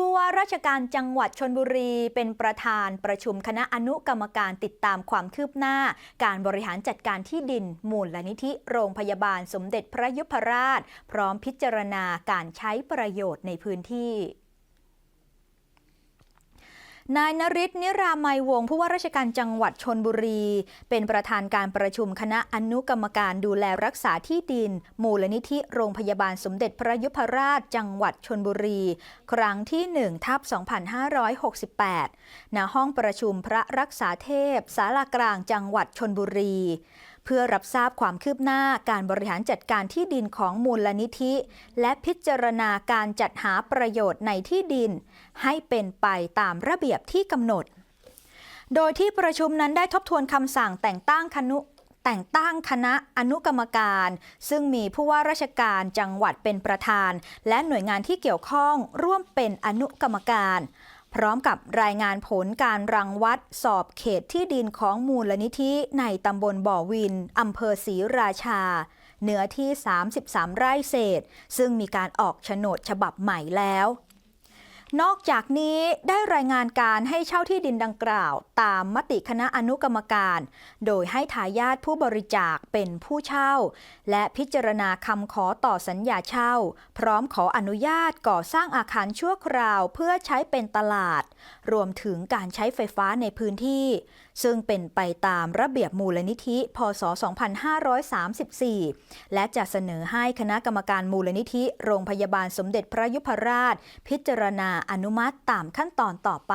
ผู้ว่าราชการจังหวัดชนบุรี เป็นประธานประชุมคณะอนุกรรมการติดตามความคืบหน้า การบริหารจัดการที่ดินมูลลนิธิโรงพยาบาลสมเด็จพระยุพราช พร้อมพิจารณาการใช้ประโยชน์ในพื้นที่ นายนริศนิรามัยวงศ์ผู้ว่าราชการจังหวัดชนบุรี เป็นประธานการประชุมคณะอนุกรรมการดูแลรักษาที่ดิน มูลนิธิโรงพยาบาลสมเด็จพระยุพราชจังหวัดชนบุรี ครั้งที่1ทับ2568ณห้องประชุมพระรักษาเทพศาลากลางจังหวัดชนบุรี เพื่อรับทราบความคืบหน้าการบริหารจัดการที่ดินของมูลนิธิ และพิจารณาการจัดหาประโยชน์ในที่ดิน ให้เป็นไปตามระเบียบยบที่กำหนด โดยที่ประชุมนั้นได้ทบทวนคำสั่งแต่งตั้งคณะแต่งตั้งคณะอนุกรรมการ ซึ่งมีผู้ว่าราชการจังหวัดเป็นประธาน และหน่วยงานที่เกี่ยวข้องร่วมเป็นอนุกรรมการ พร้อมกับรายงานผลการรังวัดสอบเขตที่ดินของมูลนิธิในตำบลบ่อวินอำเภอศรีราชา เนื้อที่ 33 ไร่เศษ ซึ่งมีการออกโฉนดฉบับใหม่แล้ว นอกจากนี้ได้รายงานการให้เช่าที่ดินดังกล่าว ตามมติคณะอนุกรรมการ โดยให้ทายาทผู้บริจาคเป็นผู้เช่า และพิจารณาคำขอต่อสัญญาเช่า พร้อมขออนุญาตก่อสร้างอาคารชั่วคราวเพื่อใช้เป็นตลาด รวมถึงการใช้ไฟฟ้าในพื้นที่ ซึ่งเป็นไปตามระเบียบมูลนิธิ พศ 2534 และจะเสนอให้คณะกรรมการมูลนิธิ โรงพยาบาลสมเด็จพระยุพราช พิจารณาอนุมัติตามขั้นตอนต่อไป